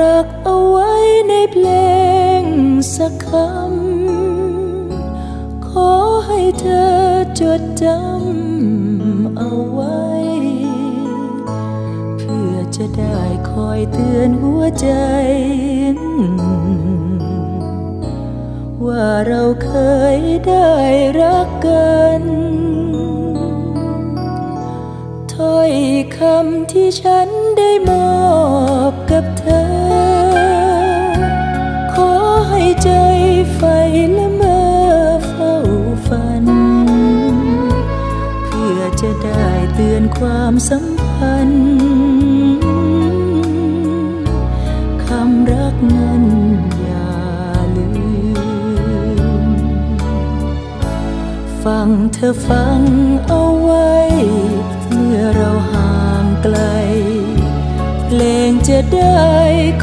รักเอาไว้ในเพลงสักคำ ขอให้เธอจดจำเอาไว้ เพื่อจะได้คอยเตือนหัวใจ ว่าเราเคยได้รักกันถ้อยคำที่ฉันได้มอบกับเธอ ความสัมพันธ์คำรักนั้นอย่าลืม ฟังเธอฟังเอาไว้ เมื่อเราห่างไกล เพลงจะได้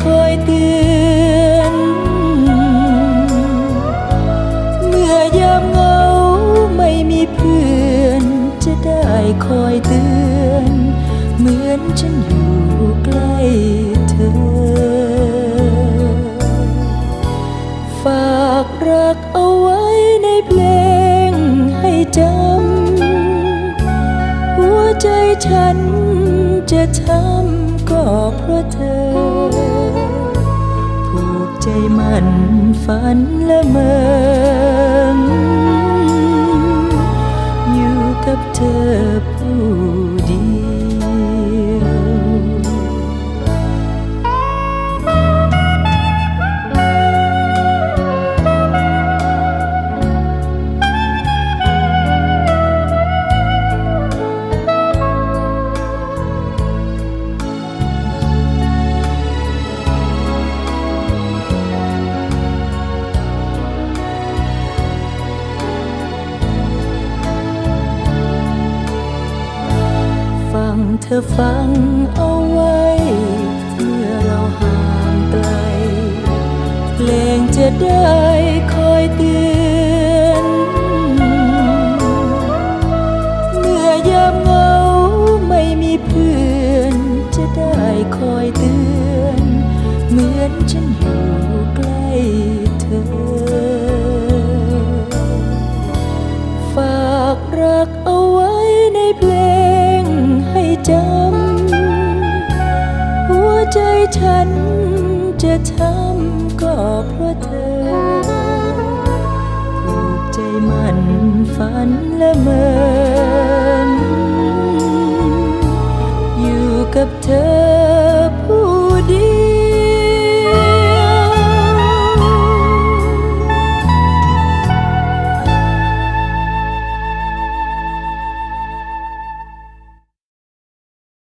คอยเตือน เมื่อยามเหงาไม่มีเพื่อนจะได้คอยเตือน เหมือนฉันอยู่ใกล้เธอ ฝากรักเอาไว้ในเพลงให้จำ หัวใจฉันจะช้ำก็เพราะเธอ ผูกใจมันฝันละเมอ อฟังเอาไว้ เมื่อเราห่างไกลเพลงจะได้ จะช้ำก็เพราะเธอผูกใจมันฝันละเมินอยู่กับเธอ